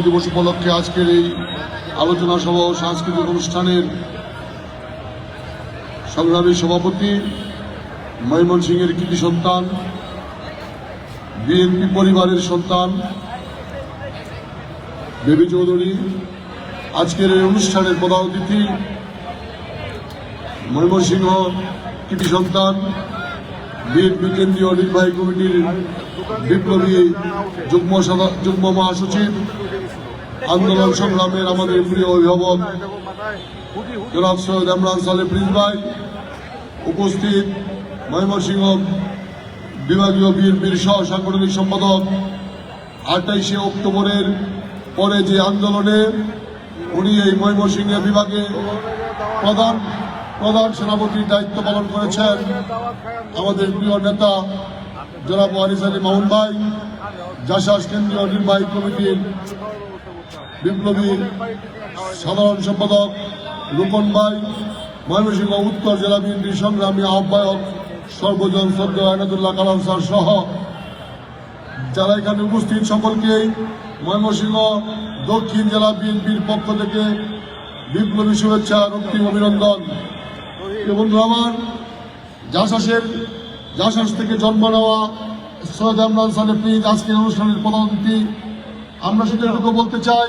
স্বাধীনতা দিবস উপলক্ষে আজকের এই আলোচনা সভা ও সাংস্কৃতিক অনুষ্ঠানের সংগ্রামী সভাপতি ময়মন ময়মনসিংহের কৃতি সন্তান, বিএনপি পরিবারের সন্তান দেবী চৌধুরী, আজকের এই অনুষ্ঠানের প্রধান অতিথি ময়মনসিংহ কৃতি সন্তান, বিএনপি কেন্দ্রীয় নির্বাহী কমিটির বিপ্লবী যুগ্ম যুগ্ম মহাসচিব আন্দোলন সংগ্রামের আমাদের প্রিয় অভিভাবক জনাব সৈয়দ ইমরান সালে প্রিন্স ভাই, উপস্থিত ময়মনসিংহ বিভাগীয় বিএনপির সহ সাংগঠনিক সম্পাদক আঠাইশে অক্টোবরের পরে যে আন্দোলনে উনি এই ময়মনসিংহ বিভাগে প্রধান প্রধান সেনাপতির দায়িত্ব পালন করেছেন। আমাদের প্রিয় নেতা জনাব ওয়ারিস আলী মামুন ভাই, জাসাস কেন্দ্রীয় নির্বাহী কমিটির বিপ্লবী সাধারণ সম্পাদক রূপন ভাই ময়মনসিংহ উত্তর জেলা বিএনপির সংগ্রামী আহ্বায়ক সর্বজন সদ্য আয়নাদুল্লাহ কালাম স্যার সহ যারা এখানে উপস্থিত সকলকেই ময়মনসিংহ দক্ষিণ জেলা বিএনপির পক্ষ থেকে বিপ্লবী শুভেচ্ছা রক্তিম অভিনন্দন। বন্ধু, আমার জাসাসের জাসাস থেকে জন্ম নেওয়া সৈয়দ ইমরান সালে প্রিন্স আজকের অনুষ্ঠানের প্রধান অতিথি আমরা এটুকু বলতে চাই,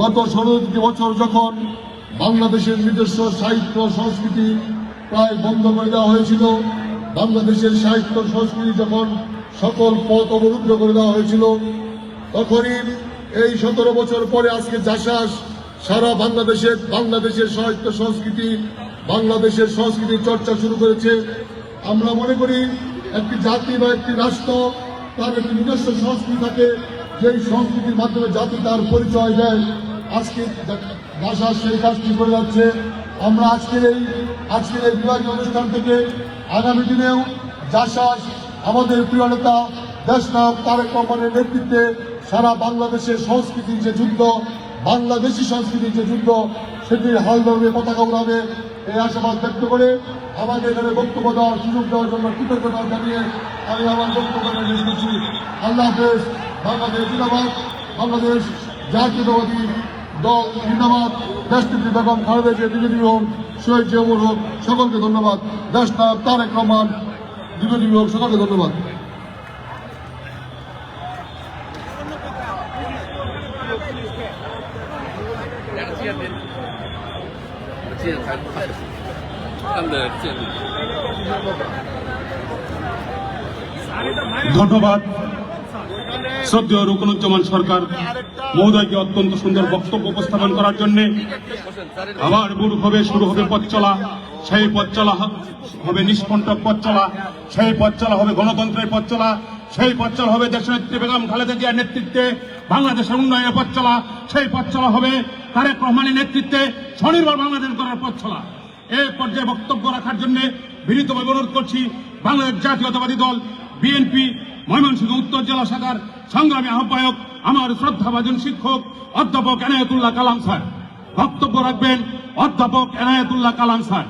গত ষোলোটি বছর যখন বাংলাদেশের নিজস্ব সাহিত্য সংস্কৃতি প্রায় বন্ধ করে দেওয়া হয়েছিল, বাংলাদেশের সাহিত্য সংস্কৃতি যখন সকল পথ অবরুদ্ধ করে দেওয়া হয়েছিল, তখনই এই সতেরো বছর পরে আজকে জাসাস সারা বাংলাদেশের বাংলাদেশের সাহিত্য সংস্কৃতি, বাংলাদেশের সংস্কৃতির চর্চা শুরু করেছে। আমরা মনে করি একটি জাতি বা একটি রাষ্ট্র, তার একটি নিজস্ব সংস্কৃতি থাকে যেই সংস্কৃতির মাধ্যমে জাতি তার পরিচয় দেয়, আজকে ভাষা সেই কাজটি করে যাচ্ছে? আমরা আজকের এই আজকের এই বিভাগীয় অনুষ্ঠান থেকে আগামী দিনেও জাসাস আমাদের প্রিয় নেতা দেশনায়ক তারেক রহমানের নেতৃত্বে সারা বাংলাদেশের সংস্কৃতির যে যুদ্ধ, বাংলাদেশি সংস্কৃতির যে যুদ্ধ, সেটির হাল ধরবে, পতাকা উড়াবে, এই আশাবাদ ব্যক্ত করে আমাকে এখানে বক্তব্য দেওয়ার সুযোগ দেওয়ার জন্য কৃতজ্ঞতা জানিয়ে আমি আমার বক্তব্য শেষ আল্লাহ হাফেজ। বাংলাদেশ জিন্দাবাদ, বাংলাদেশ জাতীয়তাবাদী দল জিন্দাবাদ। দেশটিপি বেগম খালেদা জিয়া বিজেপি হোক শহীদ জিয়ামুর হোক সকলকে ধন্যবাদ। দেশ নায়ক তারেক রহমান। বিজেপি হোক সকলকে ধন্যবাদ। ধন্যবাদ। শ্রদ্ধেয় রুকনুজ্জামান সরকার মহোদয়কে অত্যন্ত সুন্দর বক্তব্য উপস্থাপন করার জন্য আবার বুড় হবে শুরু হবে পথ চলা। সেই পথ চলা হবে নিষ্কণ্টক পথ চলা। সেই পথ চলা হবে গণতন্ত্রের পথ চলা। সেই পথ চলা হবে দেশনেত্রী বেগম খালেদা জিয়ার নেতৃত্বে বাংলাদেশের উন্নয়নের পথ চলা। সেই পথ চলা হবে তারেক রহমানের নেতৃত্বে স্বনির্ভর বাংলাদেশ করার পথ চলা। এই পর্যায়ে বক্তব্য রাখার জন্য বিনীতভাবে অনুরোধ করছি বাংলাদেশ জাতীয়তাবাদী দল বিএনপি, ময়মনসিংহ উত্তর জেলা শাখার সংগ্রামী আহ্বায়ক, আমার শ্রদ্ধাভাজন শিক্ষক, অধ্যাপক এনায়তুল্লাহ কালাম স্যার। বক্তব্য রাখবেন অধ্যাপক এনায়তুল্লাহ কালাম স্যার।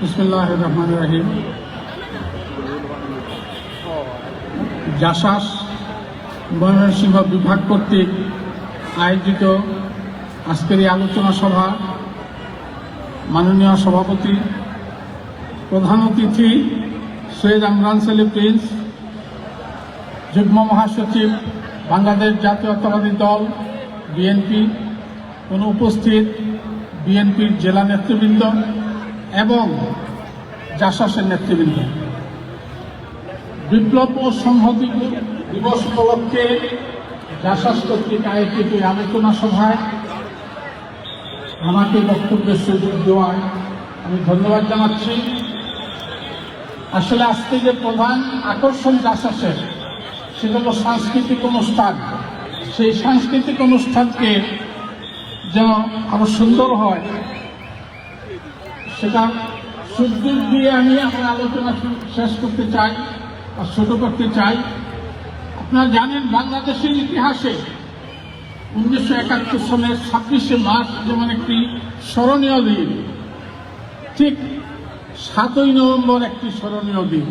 বিসমুল্লাহ রহমান রাহিম। জাসাস ময়মনসিংহ বিভাগ কর্তৃক আয়োজিত আজকের এই আলোচনা সভা মাননীয় সভাপতি, প্রধান অতিথি সৈয়দ ইমরান সালি প্রিন্স, যুগ্ম মহাসচিব বাংলাদেশ জাতীয়তাবাদী দল বিএনপি, কোন উপস্থিত বিএনপির জেলা নেতৃবৃন্দ এবং জাসাসের নেতৃবৃন্দ। বিপ্লব ও সংহতি দিবস উপলক্ষে জাসাস কর্তৃক আয়োজিত আলোচনা সভায় আমাকে বক্তব্যের সুযোগ দেওয়ায় আমি ধন্যবাদ জানাচ্ছি। আসলে আজকে যে প্রধান আকর্ষণ জাসাসের সেটা হলো সাংস্কৃতিক অনুষ্ঠান। সেই সাংস্কৃতিক অনুষ্ঠানকে যেন আরও সুন্দর হয়, সেটা সুযোগ দিয়ে আমি আমার আলোচনা শেষ করতে চাই বা ছোট করতে চাই। আপনারা জানেন, বাংলাদেশের ইতিহাসে উনিশশো একাত্তর সালের ছাব্বিশে মার্চ যেমন একটি স্মরণীয় দিন, ঠিক সাতই নভেম্বর একটি স্মরণীয় দিন।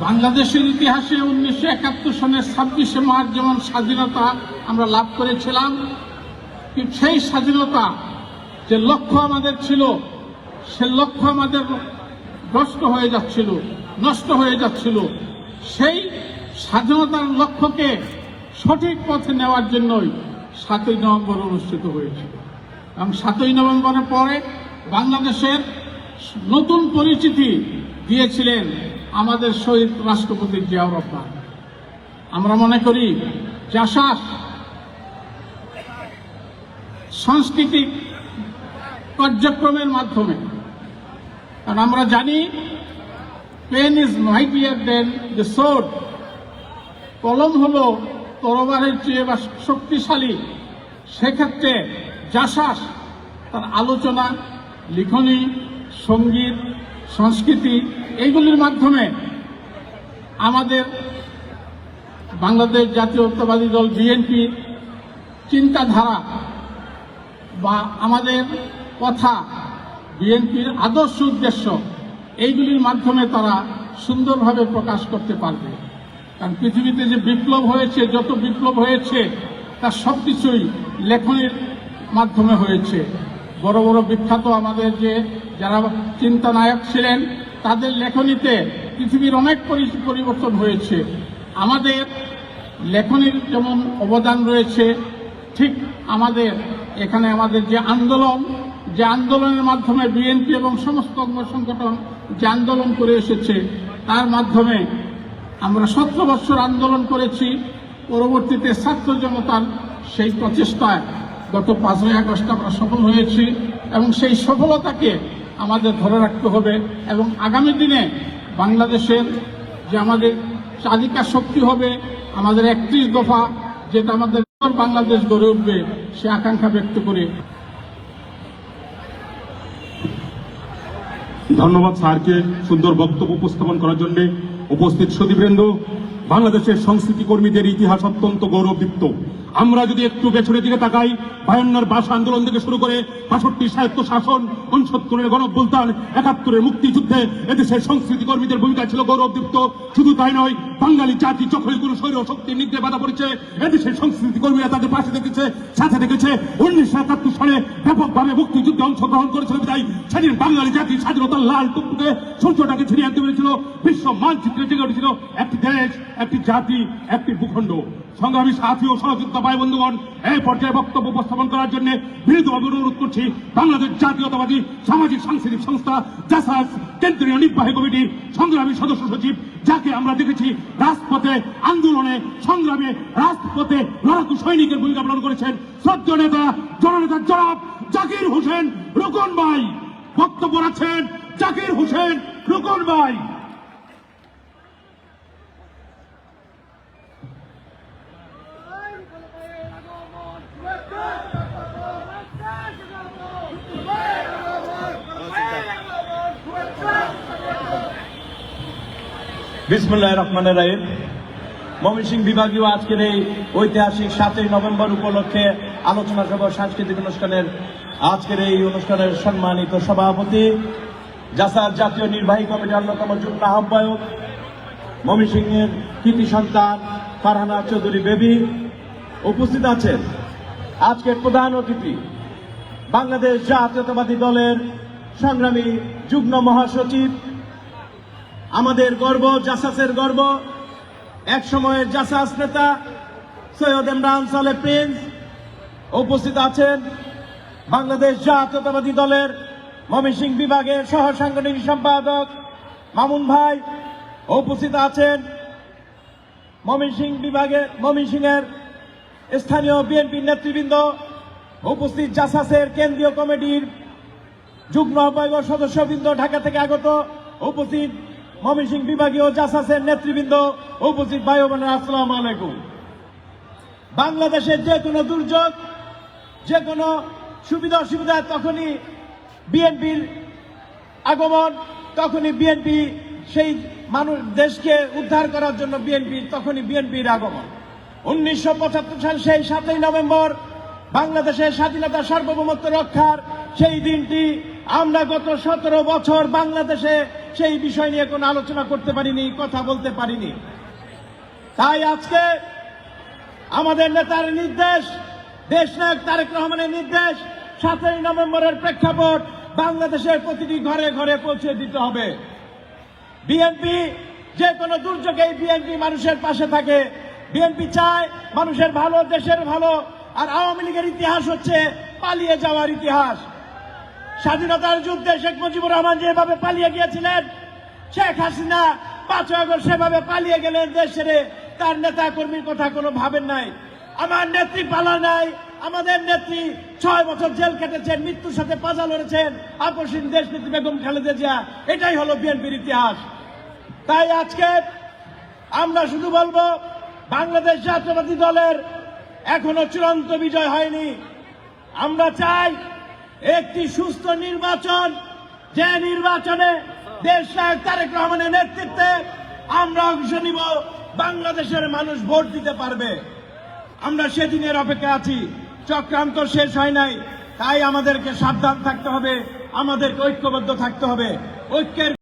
বাংলাদেশের ইতিহাসে উনিশশো একাত্তর সনের ছাব্বিশে মার্চ যেমন স্বাধীনতা আমরা লাভ করেছিলাম সেই স্বাধীনতা যে লক্ষ্য আমাদের ছিল, সে লক্ষ্য আমাদের নষ্ট হয়ে যাচ্ছিল, নষ্ট হয়ে যাচ্ছিল। সেই স্বাধীনতার লক্ষ্যকে সঠিক পথে নেওয়ার জন্যই সাতই নভেম্বর অনুষ্ঠিত হয়েছিল। এবং সাতই নভেম্বরের পরে বাংলাদেশের নতুন পরিচিতি দিয়েছিলেন আমাদের শহীদ রাষ্ট্রপতি জিয়াউর রহমান। আমরা মনে করি চাষাস সাংস্কৃতিক কার্যক্রমের মাধ্যমে, কারণ আমরা জানি pen is mightier than the sword কলম হলো তরবারের চেয়ে বা শক্তিশালী। সেক্ষেত্রে জাসাস তার আলোচনা, লিখনী, সংগীত সংস্কৃতি এইগুলির মাধ্যমে আমাদের বাংলাদেশ জাতীয়তাবাদী দল বিএনপি চিন্তাধারা বা আমাদের কথা বিএনপির আদর্শ উদ্দেশ্য এইগুলির মাধ্যমে তারা সুন্দরভাবে প্রকাশ করতে পারবে। কারণ পৃথিবীতে যে বিপ্লব হয়েছে, যত বিপ্লব হয়েছে, তার সব কিছুই লেখনের মাধ্যমে হয়েছে। বড় বড় বিখ্যাত আমাদের যে যারা চিন্তানায়ক ছিলেন, তাদের লেখনীতে পৃথিবীর অনেক পরি- পরিবর্তন হয়েছে। আমাদের লেখনীর যেমন অবদান রয়েছে, ঠিক আমাদের এখানে আমাদের যে আন্দোলন, যে আন্দোলনের মাধ্যমে বিএনপি এবং সমস্ত অঙ্গ সংগঠন যে আন্দোলন করে এসেছে, তার মাধ্যমে আমরা সতেরো বছর আন্দোলন করেছি, পরবর্তীতে ছাত্র জনতার সেই প্রচেষ্টায় গত পাঁচই আগস্ট আমরা সফল হয়েছি এবং সেই সফলতাকে আমাদের ধরে রাখতে হবে এবং আগামী দিনে বাংলাদেশের যে আমাদের চালিকা শক্তি হবে, আমাদের একত্রিশ দফা যেটা আমাদের বাংলাদেশ গড়ে উঠবে, সে আকাঙ্ক্ষা ব্যক্ত করে। ধন্যবাদ স্যারকে সুন্দর বক্তব্য উপস্থাপন করার জন্য। উপস্থিত সতীবৃন্দ, বাংলাদেশের সংস্কৃতি কর্মীদের ইতিহাস অত্যন্ত গৌরবদীপ্ত। আমরা যদি একটু পেছনের দিকে তাকাই বায়ান্নর ভাষা আন্দোলন থেকে শুরু করে বাষট্টি সাহিত্য শাসন উনসত্তরের গণভ্যুত্থান একাত্তরের মুক্তিযুদ্ধে এদেশের সংস্কৃতি কর্মীদের ভূমিকা ছিল গৌরবদীপ্ত। শুধু তাই নয়, বাঙালি জাতি যখনই কোনো শৈর শক্তির নিগ্রে বাধা পড়েছে, এদেশের সংস্কৃতি কর্মীরা তাদের পাশে দেখেছে, সাথে দেখেছে। উনিশশো একাত্তর সালে ব্যাপকভাবে মুক্তিযুদ্ধে অংশগ্রহণ করেছিল বিদায়। সেদিন বাঙালি জাতি স্বাধীনতার লাল টুকটুকে সূর্যটাকে ছিনিয়ে আনতে পেরেছিল। বিশ্ব মানচিত্রে জেগে উঠেছিল, একটি দেশ, একটি জাতি, একটি ভূখণ্ড। সংগ্রামী সাথী ও সহযোগিতা ভাই বন্ধুগণ, এই পর্যায়ে বক্তব্য উপস্থাপন করার জন্য বিনীতভাবে অনুরোধ করছি বাংলাদেশ জাতীয়তাবাদী সামাজিক সাংস্কৃতিক সংস্থা জাসাস কেন্দ্রীয় নির্বাহী কমিটি সংগ্রামী সদস্য সচিব, যাকে আমরা দেখেছি রাজপথে আন্দোলনে, সংগ্রামে রাজপথে লড়াকু সৈনিকের ভূমিকা পালন করেছেন সদ্য নেতা, জননেতা জনাব জাকির হোসেন রুকন ভাই। বক্তব্য রাখছেন জাকির হোসেন রুকন ভাই। বিসমুল্লাহ রহমান রাহিম। ময়মনসিংহ বিভাগীয় আজকের এই ঐতিহাসিক সাতই নভেম্বর উপলক্ষে আলোচনা সভা সাংস্কৃতিক অনুষ্ঠানের আজকের এই অনুষ্ঠানের সম্মানিত সভাপতি, জাসার জাতীয় নির্বাহী কমিটির অন্যতম যুগ্ম আহ্বায়ক, ময়মনসিংহের কৃতি সন্তান ফারহানা চৌধুরী বেবি উপস্থিত আছেন। আজকের প্রধান অতিথি বাংলাদেশ জাতীয়তাবাদী দলের সংগ্রামী যুগ্ম মহাসচিব আমাদের গর্ব, জাসাসের গর্ব। এক সময়ের জাসাস নেতা সৈয়দ ইমরান সালে প্রিন্স উপস্থিত আছেন বাংলাদেশ জাতীয়তাবাদী দলের ময়মনসিং বিভাগের সহ সাংগঠনিক সম্পাদক মামুন ভাই উপস্থিত আছেন। ময়মনসিং বিভাগের ময়মনসিংহের স্থানীয় বিএনপি নেতৃবৃন্দ উপস্থিত জাসাসের কেন্দ্রীয় কমিটির যুগ্ম আহ্বায়ক সদস্যবৃন্দ ঢাকা থেকে আগত উপস্থিত ময়মনসিং বিভাগীয় জাসাসের নেতৃবৃন্দ, উপস্থিত ভাই বোনেরা, আসসালাম আলাইকুম। বাংলাদেশের যে কোনো দুর্যোগ, যে কোনো সুবিধা অসুবিধা তখনই বিএনপির আগমন, তখনই বিএনপি সেই মানুষ দেশকে উদ্ধার করার জন্য বিএনপি, তখনই বিএনপির আগমন। উনিশশো পঁচাত্তর সাল সেই সাতই নভেম্বর বাংলাদেশের স্বাধীনতা সার্বভৌমত্ব রক্ষার সেই দিনটি আমরা গত সতেরো বছর বাংলাদেশে সেই বিষয় নিয়ে কোনো আলোচনা করতে পারিনি, কথা বলতে পারিনি। তাই আজকে আমাদের নেতার নির্দেশ দেশনায়ক তারেক রহমানের নির্দেশ, সাতই নভেম্বরের প্রেক্ষাপট বাংলাদেশের প্রতিটি ঘরে ঘরে পৌঁছে দিতে হবে। বিএনপি যে কোনো দুর্যোগে বিএনপি মানুষের পাশে থাকে। বিএনপি চায় মানুষের ভালো, দেশের ভালো, আর আওয়ামী লীগের ইতিহাস হচ্ছে পালিয়ে যাওয়ার ইতিহাস। স্বাধীনতার যুদ্ধে শেখ মুজিবুর রহমান যেভাবে পালিয়ে গিয়েছিলেন, শেখ হাসিনা পাঁচই আগস্ট সেভাবে পালিয়ে গেলেন দেশ ছেড়ে তার নেতা কর্মীর কথা কোনো ভাবেন নাই। আমার নেত্রী পালা নাই। আমাদের নেত্রী ছয় বছর জেল কেটেছেন মৃত্যুর সাথে পাজা লড়েছেন। আপসীন দেশ নেত্রী বেগম খালেদা জিয়া, এটাই হলো বিএনপির ইতিহাস। তাই আজকে আমরা শুধু বলব, বাংলাদেশ জাতীয়বাদী দলের এখনও চূড়ান্ত বিজয় হয়নি। আমরা চাই একটি সুস্থ নির্বাচন, যে নির্বাচনে দেশ নায়ক তারেক রহমানের নেতৃত্বে আমরা অংশ নিব, বাংলাদেশের মানুষ ভোট দিতে পারবে। আমরা সেদিনের অপেক্ষা আছি। চক্রান্ত শেষ হয় নাই। তাই আমাদেরকে সাবধান থাকতে হবে, আমাদেরকে ঐক্যবদ্ধ থাকতে হবে। ঐক্যের